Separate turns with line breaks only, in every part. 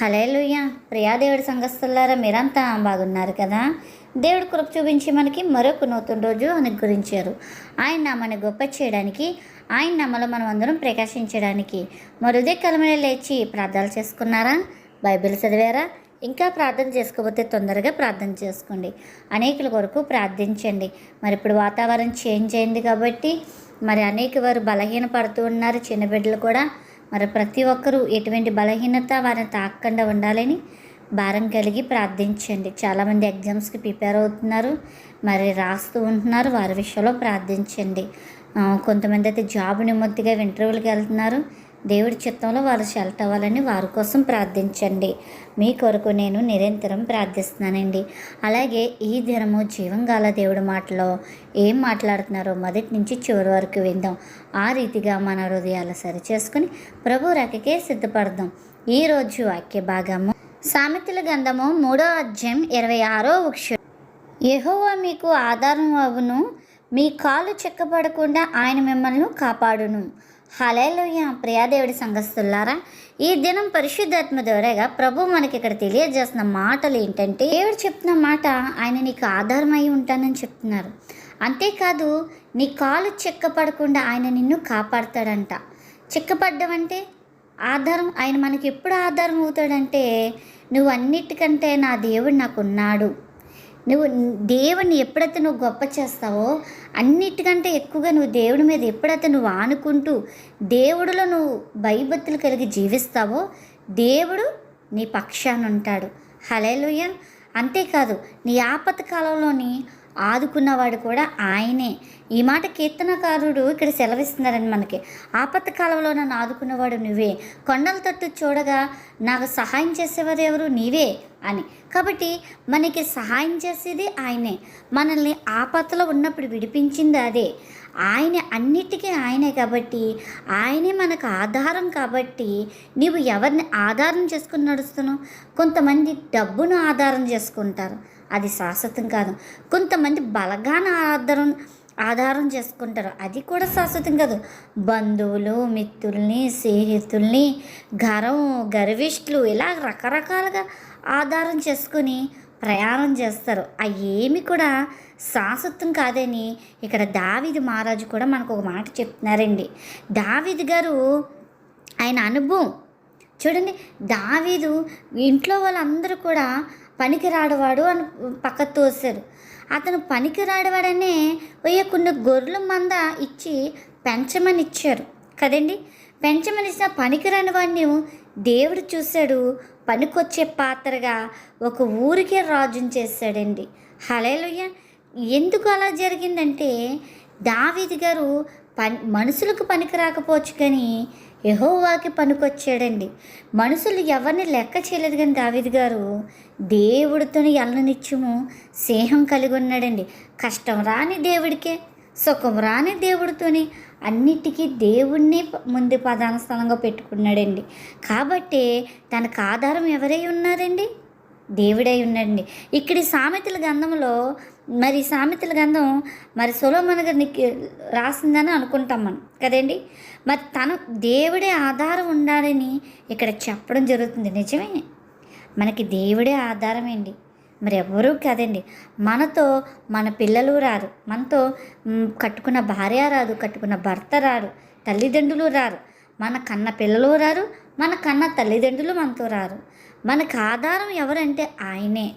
Hallelujah ప్రియాదేవుడి సంఘస్థులారా మీరంతా బాగున్నారు కదా? దేవుడు కృప చూపించి మనకి మరొక నూతన రోజు అనుగ్రహించారు. ఆయన నామని గొప్ప చేయడానికి ఆయన నామలో మనం అందరం ప్రకాశించడానికి మరుదే కలమనే లేచి ప్రార్థనలు చేసుకున్నారా? బైబిల్ చదివారా? ఇంకా ప్రార్థన చేసుకోకపోతే తొందరగా ప్రార్థన చేసుకోండి. అనేకుల కొరకు ప్రార్థించండి. మరి ఇప్పుడు వాతావరణం చేంజ్ అయింది కాబట్టి మరి అనేక వారు బలహీన పడుతూ ఉన్నారు చిన్న బిడ్డలు కూడా. మరి ప్రతి ఒక్కరూ ఎటువంటి బలహీనత వారిని తాకకుండా ఉండాలని భారం కలిగి ప్రార్థించండి. చాలామంది ఎగ్జామ్స్కి ప్రిపేర్ అవుతున్నారు మరి రాస్తూ ఉంటున్నారు వారి విషయంలో ప్రార్థించండి. కొంతమంది అయితే జాబ్ నిమ్మత్తిగా ఇంటర్వ్యూలకు వెళ్తున్నారు దేవుడి చిత్తంలో వారు సెలెక్ట్ అవ్వాలని వారి కోసం ప్రార్థించండి. మీ కొరకు నేను నిరంతరం ప్రార్థిస్తున్నానండి. అలాగే ఈ దినము జీవంగాల దేవుడి మాటలో ఏం మాట్లాడుతున్నారో మొదటి నుంచి చివరి వరకు విందాం. ఆ రీతిగా మన హృదయాలు సరిచేసుకుని ప్రభు రకకే సిద్ధపడదాం. ఈరోజు వాక్య భాగము సామెతల గంధము మూడో అధ్యాయం ఇరవై ఆరో వృక్ష యెహోవా మీకు ఆధారం అవును. మీ కాలు చెక్కబడకుండా ఆయన మిమ్మల్ని కాపాడును. హలేలుయ ప్రియాదేవుడి సంఘస్తులారా ఈ దినం పరిశుద్ధాత్మ ద్వారాగా ప్రభు మనకి ఇక్కడ తెలియజేస్తున్న మాటలు ఏంటంటే దేవుడు చెప్తున్న మాట ఆయన నీకు ఆధారమై ఉంటానని చెప్తున్నారు. అంతేకాదు నీ కాలు చెక్కపడకుండా ఆయన నిన్ను కాపాడతాడంట. చెక్కపడ్డం అంటే ఆధారం ఆయన మనకి ఎప్పుడు ఆధారం అవుతాడంటే నువ్వు అన్నిటికంటే నా దేవుడు నాకు ఉన్నాడు నువ్వు దేవుని ఎప్పుడైతే నువ్వు గొప్ప చేస్తావో అన్నిటికంటే ఎక్కువగా నువ్వు దేవుడి మీద ఎప్పుడైతే నువ్వు ఆనుకుంటూ దేవుడిలో నువ్వు భయభక్తులు కలిగి జీవిస్తావో దేవుడు నీ పక్షాన ఉంటాడు. హలేలుయ్య అంతేకాదు నీ ఆపత కాలంలోని ఆదుకున్నవాడు కూడా ఆయనే. ఈ మాట కీర్తనకారుడు ఇక్కడ సెలవిస్తున్నారని మనకి. ఆపత్త కాలంలో నన్ను ఆదుకున్నవాడు నువ్వే. కొండల తట్టు చూడగా నాకు సహాయం చేసేవారు ఎవరు? నీవే అని. కాబట్టి మనకి సహాయం చేసేది ఆయనే. మనల్ని ఆపత్తులో ఉన్నప్పుడు విడిపించింది అదే. ఆయన అన్నిటికీ ఆయనే కాబట్టి ఆయనే మనకు ఆధారం కాబట్టి నీవు ఎవరిని ఆధారం చేసుకుని నడుస్తున్నావు? కొంతమంది డబ్బును ఆధారం చేసుకుంటారు. అది శాశ్వతం కాదు. కొంతమంది బలగాన ఆధారం ఆధారం చేసుకుంటారు. అది కూడా శాశ్వతం కాదు. బంధువులు మిత్రుల్ని స్నేహితుల్ని గరం గర్విష్ఠులు ఇలా రకరకాలుగా ఆధారం చేసుకుని ప్రయాణం చేస్తారు. అవి ఏమి కూడా శాశ్వతం కాదని ఇక్కడ దావిది మహారాజు కూడా మనకు ఒక మాట చెప్తున్నారండి. దావిది గారు ఆయన అనుభవం. చూడండి దావీదు ఇంట్లో వాళ్ళందరూ కూడా పనికి రాడవాడు అని పక్క తోశారు. అతను పనికి రాడవాడనే పోయే కొన్ని గొర్రెల మంద ఇచ్చి పెంచమని ఇచ్చారు కదండి? పెంచమనిసిన పనికిరాని వాడిని దేవుడు చూశాడు. పనికొచ్చే పాత్రగా ఒక ఊరికే రాజుని చేశాడండి. హలేలుయ్య ఎందుకు అలా జరిగిందంటే దావీది గారు పని మనుషులకు పనికి రాకపోవచ్చు కానీ యహోవాకి పనికొచ్చాడండి. మనుషులు ఎవరిని లెక్క చేయలేదు కానీ దావిది గారు దేవుడితోని ఎల్లనిత్యము స్నేహం కలిగి ఉన్నాడండి కష్టం రాని దేవుడికే సుఖం రాని దేవుడితోని అన్నిటికీ దేవుణ్ణి ముందు ప్రధాన స్థలంగా పెట్టుకున్నాడండి. కాబట్టి తనకు ఆధారం ఎవరై ఉన్నారండి? దేవుడై ఉన్నాడండి ఇక్కడ సామెతల గంధంలో మరి సామెతల గంధం మరి సొలోమన్ గారికి రాసిందని అనుకుంటాం మనం. కదండి? మరి తను దేవుడే ఆధారం ఉండాలని ఇక్కడ చెప్పడం జరుగుతుంది. నిజమే? మనకి దేవుడే ఆధారమేండి మరి ఎవరూ కాదండి. మనతో మన పిల్లలు రారు. మనతో కట్టుకున్న భార్య రాదు కట్టుకున్న భర్త రారు తల్లిదండ్రులు రారు. మన కన్న పిల్లలు రారు మన కన్న తల్లిదండ్రులు మనతో రారు. మనకు ఆధారం ఎవరంటే ఆయనే.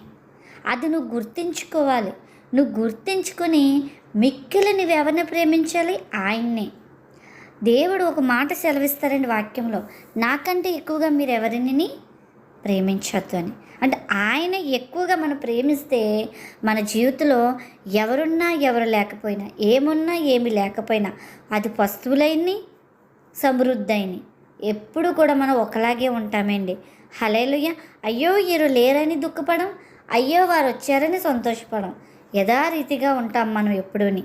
అది నువ్వు గుర్తించుకోవాలి. నువ్వు గుర్తించుకొని మిక్కిలి నువ్వెవరిని ప్రేమించాలి? ఆయన్నే. దేవుడు ఒక మాట సెలవిస్తారండి వాక్యంలో. నాకంటే ఎక్కువగా మీరు ఎవరిని ప్రేమించొద్దు అని. అంటే ఆయన ఎక్కువగా మనం ప్రేమిస్తే మన జీవితంలో ఎవరున్నా ఎవరు లేకపోయినా ఏమున్నా ఏమి లేకపోయినా అది వస్తువులైనవి సమృద్ధి ఎప్పుడు కూడా మనం ఒకలాగే ఉంటామండి. హలేలుయ్య అయ్యో వీరు లేరని దుఃఖపడం అయ్యో వారు వచ్చారని సంతోషపడం. యథారీతిగా ఉంటాం మనం ఎప్పుడూని.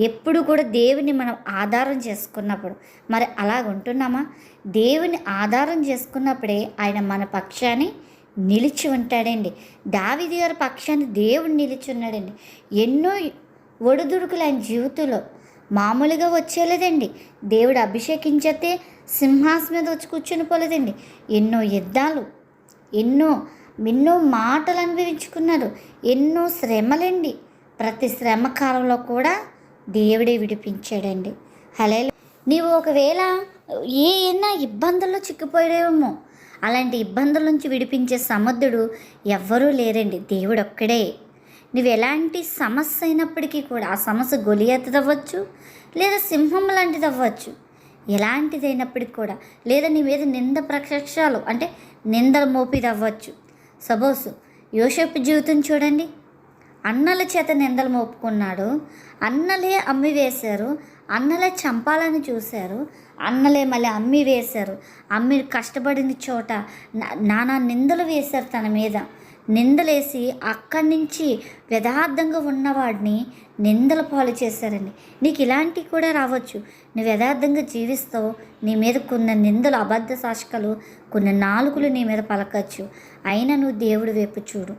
ఎప్పుడు కూడా దేవుని మనం ఆధారం చేసుకున్నప్పుడు. మరి అలాగ ఉంటున్నామా దేవుని ఆధారం చేసుకున్నప్పుడే ఆయన మన పక్షాన్ని నిలిచి ఉంటాడండి. దావిది గారి పక్షాన్ని దేవుడు నిలిచి ఉన్నాడండి. ఎన్నో ఒడిదుడుకులు ఆయన జీవితంలో మామూలుగా వచ్చేలేదండి. దేవుడు అభిషేకించేస్తే సింహాసనం మీద వచ్చి కూర్చుని పోలేదండి. ఎన్నో యుద్ధాలు ఎన్నో ఎన్నో మాటలు అనుభవించుకున్నారు ఎన్నో శ్రమలండి. ప్రతి శ్రమ కాలంలో కూడా దేవుడే విడిపించాడండి. హలే నీవు ఒకవేళ ఏ ఇబ్బందుల్లో చిక్కిపోయావేమో అలాంటి ఇబ్బందుల నుంచి విడిపించే సముద్రుడు ఎవ్వరూ లేరండి. దేవుడు ఒక్కడే. నువ్వు ఎలాంటి సమస్య అయినప్పటికీ కూడా ఆ సమస్య గొలియతది అవ్వచ్చు లేదా సింహం లాంటిది అవ్వచ్చు ఎలాంటిదైనప్పటికి కూడా లేదా నీ మీద నింద ప్రక్షాలు అంటే నిందలు మోపిది అవ్వచ్చు సపోజ్ యోషపు జీవితం చూడండి. అన్నల చేత నిందలు మోపుకున్నాడు. అన్నలే అమ్మి వేశారు. అన్నలే చంపాలని చూశారు. అన్నలే మళ్ళీ అమ్మి వేశారు. అమ్మి కష్టపడిన చోట నా- నానా నిందలు వేశారు తన మీద. నిందలేసి అక్కడి నుంచి యథార్థంగా ఉన్నవాడిని నిందల పాలు చేశారండి. నీకు ఇలాంటివి కూడా రావచ్చు. నువ్వు యథార్థంగా జీవిస్తావు. నీ మీద కొన్ని నిందలు అబద్ధ సాక్షికలు కొన్ని నాలుగులు నీ మీద పలకచ్చు. అయినా నువ్వు దేవుడి వైపు చూడు.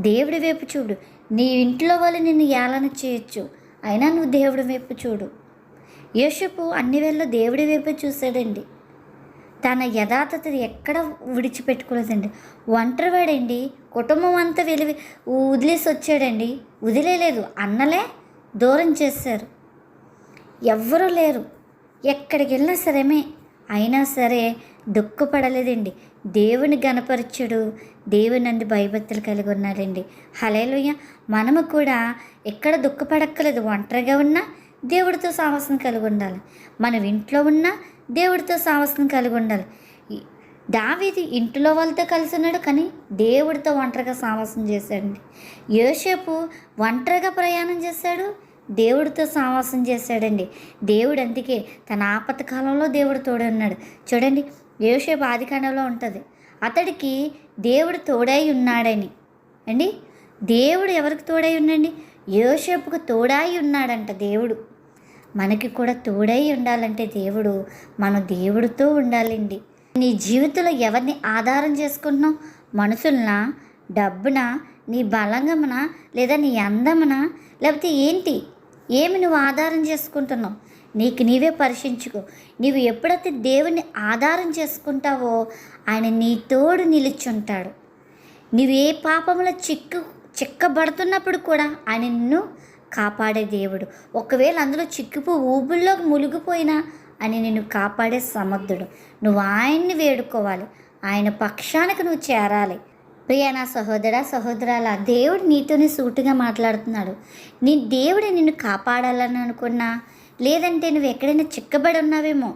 దేవుడి వైపు చూడు. నీ ఇంట్లో వాళ్ళు నిన్ను ఏలన చేయొచ్చు. అయినా నువ్వు దేవుడి వైపు చూడు. యేషపు అన్ని వేళ దేవుడి వైపు చూశాడండి. తన యథార్థత ఎక్కడ విడిచిపెట్టుకోలేదండి. ఒంటరివాడండి. కుటుంబం అంతా వెలివి వదిలేసి వచ్చాడండి వదిలేలేదు. అన్నలే దూరం చేశారు. ఎవ్వరూ లేరు. ఎక్కడికి వెళ్ళినా సరేమే. అయినా సరే దుఃఖపడలేదండి. దేవుని గణపరచుడు దేవుని అంది భయభక్తులు కలిగి ఉన్నాడండి హలేలుయ్య మనము కూడా ఎక్కడ దుఃఖపడక్కలేదు ఒంటరిగా ఉన్నా దేవుడితో సాహసం కలిగి ఉండాలి. మనం ఇంట్లో ఉన్నా దేవుడితో సాహసం కలిగి ఉండాలి. దావీది ఇంట్లో వాళ్ళతో కలిసి ఉన్నాడు కానీ దేవుడితో ఒంటరిగా సావాసం చేశాడండి. యోసేపు ఒంటరిగా ప్రయాణం చేశాడు దేవుడితో సాహసం చేశాడండి. దేవుడు అందుకే తన ఆపత్కాలంలో దేవుడు తోడు ఉన్నాడు. చూడండి యోసేపు ఆదికాండంలో ఉంటుంది. అతడికి దేవుడు తోడై ఉన్నాడని. అండి? దేవుడు ఎవరికి తోడై ఉండండి? యోసేపుకు తోడై ఉన్నాడంట దేవుడు. మనకి కూడా తోడై ఉండాలంటే దేవుడు మన దేవుడితో ఉండాలండి. నీ జీవితంలో ఎవరిని ఆధారం చేసుకుంటున్నావు? మనుషులనా? డబ్బునా? నీ బలంగమునా? లేదా నీ అందమున? లేకపోతే ఏంటి? ఏమి నువ్వు ఆధారం చేసుకుంటున్నావు? నీకు నీవే పరీక్షించుకో నీవు ఎప్పుడైతే దేవుని ఆధారం చేసుకుంటావో ఆయన నీ తోడు నిలుచుంటాడు. నువ్వు ఏ పాపంలో చిక్కు చిక్కబడుతున్నప్పుడు కూడా ఆయన నిన్ను కాపాడే దేవుడు. ఒకవేళ అందులో చిక్కుపు ఊబుల్లో మునిగిపోయినా అని నిన్ను కాపాడే సమర్థుడు. నువ్వు ఆయన్ని వేడుకోవాలి. ఆయన పక్షానికి నువ్వు చేరాలి. ప్రియ నా సహోదర సహోదరాల దేవుడు నీతోనే సూటిగా మాట్లాడుతున్నాడు. నీ దేవుడు నిన్ను కాపాడాలని అనుకున్నా? లేదంటే నువ్వు ఎక్కడైనా చిక్కబడి ఉన్నావేమో?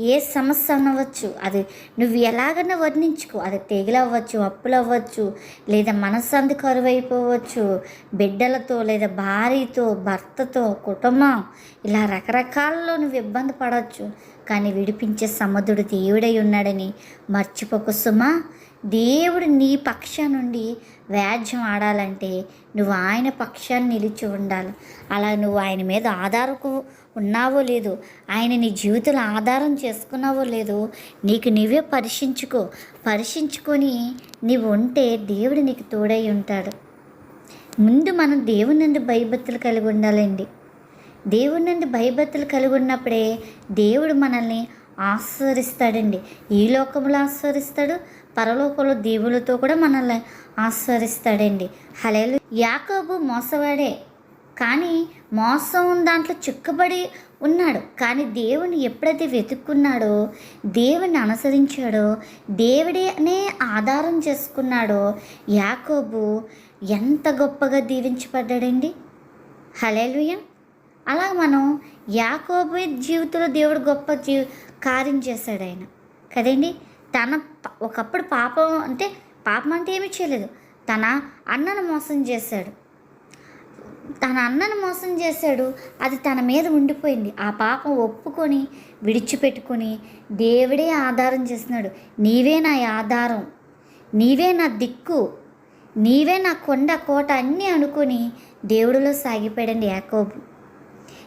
ఏ సమస్య అనవచ్చు అది నువ్వు ఎలాగైనా వర్ణించుకో. అది తెగులు అవ్వచ్చు అప్పులు అవ్వచ్చు లేదా మనశ్శాంతి కరువైపోవచ్చు. బిడ్డలతో లేదా భార్యతో భర్తతో కుటుంబం ఇలా రకరకాలలో నువ్వు ఇబ్బంది పడవచ్చు. కానీ విడిపించే సముద్రుడు దేవుడై ఉన్నాడని మర్చిపోకు సుమా. దేవుడు నీ పక్షం నుండి వ్యాజ్యం ఆడాలంటే నువ్వు ఆయన పక్షాన్ని నిలిచి ఉండాలి. అలా నువ్వు ఆయన మీద ఆధారకు ఉన్నావో లేదు ఆయన నీ జీవితంలో ఆధారం చేసుకున్నావో లేదు నీకు నువ్వే పరీక్షించుకో పరీక్షించుకొని నీవు ఉంటే దేవుడు నీకు తోడై ఉంటాడు. ముందు మనం దేవుని నుండి భయభక్తులు కలిగి ఉండాలండి. దేవుని నుండి భయభక్తులు కలిగి ఉన్నప్పుడే దేవుడు మనల్ని ఆస్వాదిస్తాడండి ఈ లోకంలో ఆస్వాదిస్తాడు పరలోకంలో దేవులతో కూడా మనల్ని ఆస్వాదిస్తాడండి. హలేలు యాకోబు మోసవాడే. కానీ మోసం దాంట్లో చిక్కుబడి ఉన్నాడు. కానీ దేవుని ఎప్పుడైతే వెతుక్కున్నాడో దేవుని అనుసరించాడో దేవుడినే ఆధారం చేసుకున్నాడో యాకోబు ఎంత గొప్పగా దీవించబడ్డాడండి. హలేలుయ అలా మనం యాకోబు జీవితంలో దేవుడు గొప్ప జీ కార్యం చేశాడు ఆయన. కదండి? తన ఒకప్పుడు పాపం అంటే పాపం అంటే ఏమీ చేయలేదు. తన అన్నను మోసం చేశాడు. తన అన్నను మోసం చేశాడు. అది తన మీద ఉండిపోయింది. ఆ పాపం ఒప్పుకొని విడిచిపెట్టుకొని దేవుడే ఆధారం చేస్తున్నాడు. నీవే నా ఆధారం. నీవే నా దిక్కు. నీవే నా కొండ కోట అన్నీ అనుకొని దేవుడిలో సాగిపోయాడండి యాకోబు.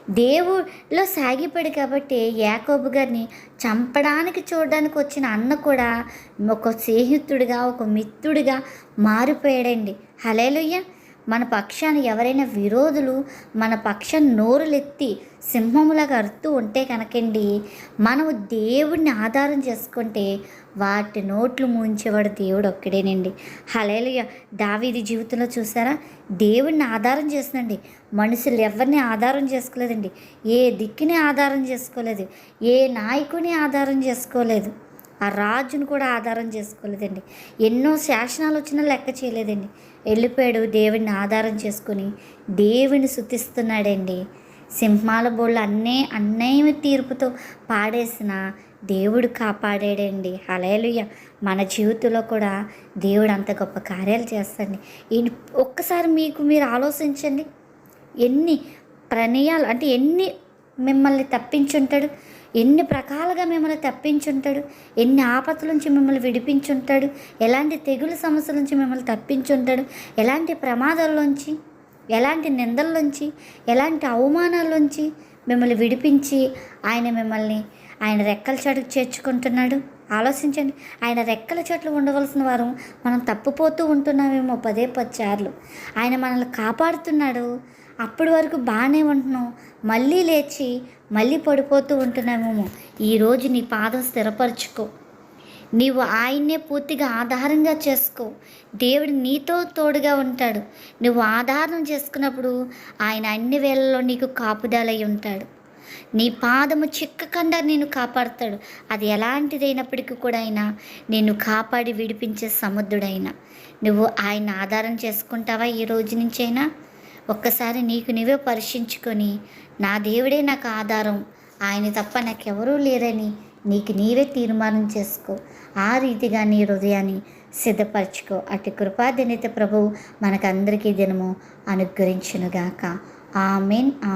దేవుడిలో సాగిపోయాడు కాబట్టి యాకోబు గారిని చంపడానికి చూడడానికి వచ్చిన అన్న కూడా ఒక స్నేహితుడిగా ఒక మిత్రుడిగా మారిపోయాడండి. హలేలుయ్య మన పక్షాన ఎవరైనా విరోధులు మన పక్షం నోరులెత్తి సింహములాగా అరుతూ ఉంటే కనుకండి మనము దేవుడిని ఆధారం చేసుకుంటే వాటి నోట్లు ముంచేవాడు దేవుడు ఒక్కడేనండి. హలేలుయ దావీది జీవితంలో చూసారా? దేవుడిని ఆధారం చేస్తుందండి మనుషులు ఎవరిని ఆధారం చేసుకోలేదండి. ఏ దిక్కుని ఆధారం చేసుకోలేదు. ఏ నాయకుని ఆధారం చేసుకోలేదు. ఆ రాజును కూడా ఆధారం చేసుకోలేదండి. ఎన్నో శాసనాలు వచ్చినా లెక్క చేయలేదండి. వెళ్ళిపోయాడు దేవుడిని ఆధారం చేసుకుని. దేవుని శుతిస్తున్నాడండి సింహాల బోళ్ళు అన్నే అన్నయ్య తీర్పుతో పాడేసిన దేవుడు కాపాడాడండి. హలేలుయ్య మన జీవితంలో కూడా దేవుడు అంత గొప్ప కార్యాలు చేస్తాడండి. ఒక్కసారి మీకు మీరు ఆలోచించండి. ఎన్ని ప్రణయాలు అంటే ఎన్ని మిమ్మల్ని తప్పించుంటాడు? ఎన్ని ప్రకాలుగా మిమ్మల్ని తప్పించుంటాడు? ఎన్ని ఆపత్తుల నుంచి మిమ్మల్ని విడిపించుంటాడు? ఎలాంటి తెగులు సమస్యల నుంచి మిమ్మల్ని తప్పించుంటాడు? ఎలాంటి ప్రమాదాల్లోంచి ఎలాంటి నిందల్లోంచి ఎలాంటి అవమానాల్లోంచి మిమ్మల్ని విడిపించి ఆయన మిమ్మల్ని ఆయన రెక్కల చాటుకు చేర్చుకుంటున్నాడు? ఆలోచించండి. ఆయన రెక్కల చోట్ల ఉండవలసిన వారు మనం తప్పిపోతూ ఉంటున్నామేమో పదే పది సార్లు. ఆయన మనల్ని కాపాడుతున్నాడు. అప్పటి వరకు బాగానే ఉంటున్నాం మళ్ళీ లేచి మళ్ళీ పడిపోతూ ఉంటున్నామేమో ఈరోజు నీ పాదం స్థిరపరచుకో. నీవు ఆయన్నే పూర్తిగా ఆధారంగా చేసుకో. దేవుడు నీతో తోడుగా ఉంటాడు. నువ్వు ఆధారం చేసుకున్నప్పుడు ఆయన అన్ని వేళల్లో నీకు కాపుదలై ఉంటాడు. నీ పాదము చిక్కకుండా నేను కాపాడుతాడు. అది ఎలాంటిదైనప్పటికీ కూడా అయినా నిన్ను కాపాడి విడిపించే సముద్రుడైనా నువ్వు ఆయన ఆధారం చేసుకుంటావా ఈ రోజు నుంచైనా? ఒక్కసారి నీకు నువ్వే పరీక్షించుకొని నా దేవుడే నాకు ఆధారం. ఆయన తప్ప నాకెవరూ లేరని నీకు నీవే తీర్మానం చేసుకో. ఆ రీతిగా నీ హృదయాన్ని సిద్ధపరచుకో. అటు కృపాదినిత ప్రభువు మనకందరికీ దినము అనుగ్రహించునుగాక. ఆమెన్ ఆ